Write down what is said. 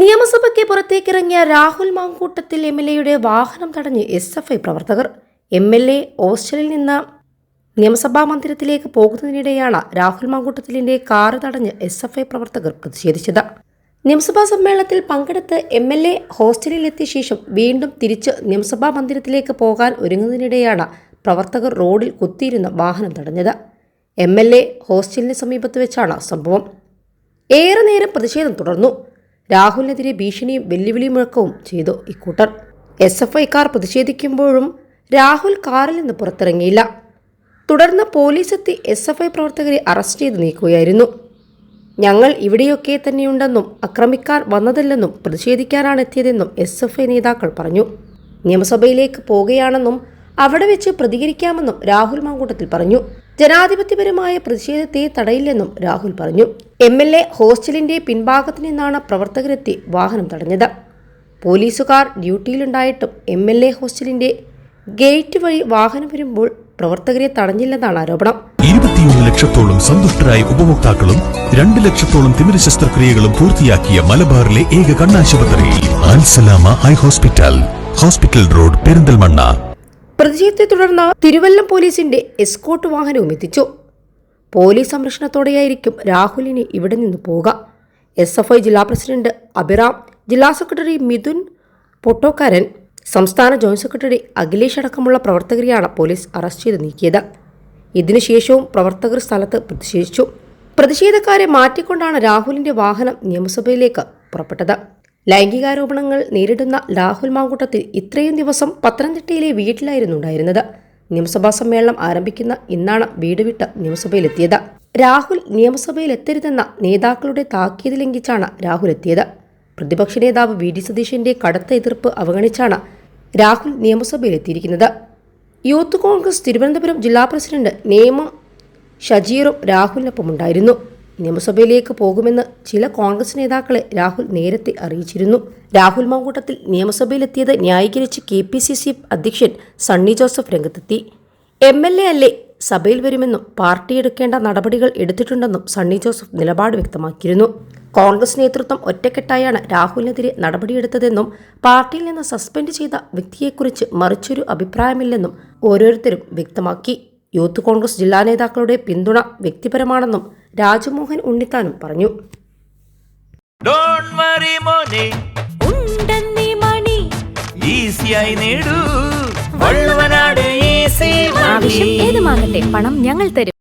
നിയമസഭയ്ക്ക് പുറത്തേക്കിറങ്ങിയ Rahul Mamkootathil M L എയുടെ വാഹനം തടഞ്ഞ് എസ് എഫ് ഐ പ്രവർത്തകർ. എം എൽ എ ഹോസ്റ്റലിൽ നിന്ന് നിയമസഭാ മന്ദിരത്തിലേക്ക് പോകുന്നതിനിടെയാണ് രാഹുൽ മാങ്കൂട്ടത്തിലിന്റെ കാറ് തടഞ്ഞ് എസ് എഫ് ഐ പ്രവർത്തകർ പ്രതിഷേധിച്ചത്. നിയമസഭാ സമ്മേളനത്തിൽ പങ്കെടുത്ത് എം എൽ എ ഹോസ്റ്റലിലെത്തിയ ശേഷം വീണ്ടും തിരിച്ച് നിയമസഭാ മന്ദിരത്തിലേക്ക് പോകാൻ ഒരുങ്ങുന്നതിനിടെയാണ് പ്രവർത്തകർ റോഡിൽ കുത്തിയിരുന്ന വാഹനം തടഞ്ഞത്. എം എൽ എ ഹോസ്റ്റലിന് സമീപത്ത് വെച്ചാണ് സംഭവം. ഏറെ നേരം പ്രതിഷേധം തുടർന്നു. രാഹുലിനെതിരെ ഭീഷണിയും വെല്ലുവിളി മുഴക്കവും ചെയ്തു ഇക്കൂട്ടർ. എസ് എഫ് ഐക്കാർ പ്രതിഷേധിക്കുമ്പോഴും രാഹുൽ കാറിൽ നിന്ന് പുറത്തിറങ്ങിയില്ല. തുടർന്ന് പോലീസ് എത്തി എസ് എഫ് ഐ പ്രവർത്തകരെ അറസ്റ്റ് ചെയ്ത് നീക്കുകയായിരുന്നു. ഞങ്ങൾ ഇവിടെയൊക്കെ തന്നെയുണ്ടെന്നും ആക്രമിക്കാൻ വന്നതല്ലെന്നും പ്രതിഷേധിക്കാനാണ് എത്തിയതെന്നും എസ് എഫ് ഐ നേതാക്കൾ പറഞ്ഞു. നിയമസഭയിലേക്ക് പോകുകയാണെന്നും അവിടെ വെച്ച് പ്രതികരിക്കാമെന്നും രാഹുൽ മാങ്കൂട്ടത്തിൽ പറഞ്ഞു. ജനാധിപത്യപരമായ പ്രതിഷേധത്തെ തടയില്ലെന്നും രാഹുൽ പറഞ്ഞു. എം എൽ എ ഹോസ്റ്റലിന്റെ പിൻഭാഗത്തു നിന്നാണ് പ്രവർത്തകരെത്തി വാഹനം തടഞ്ഞത്. പോലീസുകാർ ഡ്യൂട്ടിയിലുണ്ടായിട്ടും എം എൽ എ ഹോസ്റ്റലിന്റെ ഗേറ്റ് വഴി വാഹനം വരുമ്പോൾ പ്രവർത്തകരെ തടഞ്ഞില്ലെന്നാണ് ആരോപണം. ഇരുപത്തിയൊന്ന് ലക്ഷത്തോളം സന്തുഷ്ടരായ ഉപഭോക്താക്കളും രണ്ട് ലക്ഷത്തോളം തിമിര ശസ്ത്രക്രിയകളും പൂർത്തിയാക്കിയ മലബാറിലെ ഏക കണ്ണാശുപത്രി Al Salama eye hospital hospital road Perinthalmanna. പ്രതിഷേധത്തെ തുടർന്ന് തിരുവല്ലം പോലീസിന്റെ എസ്കോട്ട് വാഹനവും എത്തിച്ചു. പോലീസ് സംരക്ഷണത്തോടെയായിരിക്കും രാഹുലിന് ഇവിടെ നിന്ന് പോവുക. എസ് എഫ് ഐ ജില്ലാ പ്രസിഡന്റ് അഭിറാം ജില്ലാ സെക്രട്ടറി മിഥുൻ പൊട്ടോക്കാരൻ സംസ്ഥാന ജോയിന്റ് സെക്രട്ടറി അഖിലേഷ് അടക്കമുള്ള പ്രവർത്തകരെയാണ് പോലീസ് അറസ്റ്റ് ചെയ്ത് നീക്കിയത്. ഇതിനുശേഷവും പ്രവർത്തകർ സ്ഥലത്ത് പ്രതിഷേധിച്ചു. പ്രതിഷേധക്കാരെ മാറ്റിക്കൊണ്ടാണ് രാഹുലിന്റെ വാഹനം നിയമസഭയിലേക്ക് പുറപ്പെട്ടത്. ലൈംഗികാരോപണങ്ങൾ നേരിടുന്ന രാഹുൽ മാങ്കൂട്ടത്തിൽ ഇത്രയും ദിവസം പത്തനംതിട്ടയിലെ വീട്ടിലായിരുന്നു ഉണ്ടായിരുന്നത്. നിയമസഭാ സമ്മേളനം ആരംഭിക്കുന്ന ഇന്നാണ് വീട് വിട്ട് നിയമസഭയിലെത്തിയത്. രാഹുൽ നിയമസഭയിലെത്തരുതെന്ന നേതാക്കളുടെ താക്കീത് ലംഘിച്ചാണ് രാഹുൽ എത്തിയത്. പ്രതിപക്ഷ നേതാവ് വി. ഡി. സതീഷിന്റെ കടുത്ത എതിർപ്പ് അവഗണിച്ചാണ് രാഹുൽ നിയമസഭയിലെത്തിയിരിക്കുന്നത്. യൂത്ത് കോൺഗ്രസ് തിരുവനന്തപുരം ജില്ലാ പ്രസിഡന്റ് നേമം ഷജീറും രാഹുലിനൊപ്പമുണ്ടായിരുന്നു. നിയമസഭയിലേക്ക് പോകുമെന്ന് ചില കോൺഗ്രസ് നേതാക്കളെ രാഹുൽ നേരത്തെ അറിയിച്ചിരുന്നു. രാഹുൽ മങ്കൂട്ടത്തിൽ നിയമസഭയിലെത്തിയത് ന്യായീകരിച്ച് കെ പി സി സി അധ്യക്ഷൻ സണ്ണി ജോസഫ് രംഗത്തെത്തി. എം എൽ എ അല്ലേ സഭയിൽ വരുമെന്നും പാർട്ടി എടുക്കേണ്ട നടപടികൾ എടുത്തിട്ടുണ്ടെന്നും സണ്ണി ജോസഫ് നിലപാട് വ്യക്തമാക്കിയിരുന്നു. കോൺഗ്രസ് നേതൃത്വം ഒറ്റക്കെട്ടായാണ് രാഹുലിനെതിരെ നടപടിയെടുത്തതെന്നും പാർട്ടിയിൽ നിന്ന് സസ്പെൻഡ് ചെയ്ത വ്യക്തിയെക്കുറിച്ച് മറിച്ചൊരു അഭിപ്രായമില്ലെന്നും ഓരോരുത്തരും വ്യക്തമാക്കി. യൂത്ത് കോൺഗ്രസ് ജില്ലാ നേതാക്കളുടെ പിന്തുണ വ്യക്തിപരമാണെന്നും രാജമോഹൻ ഉണ്ണിത്താനും പറഞ്ഞു. ഡോണ്ട് വറി മോനെ. ഉണ്ടെന്നീ മണി. ഈസിയായി നേടൂ. വള്ളുവനാട് ഈസി ആവശ്യം ഏതുമാകട്ടെ പണം ഞങ്ങൾ തരും.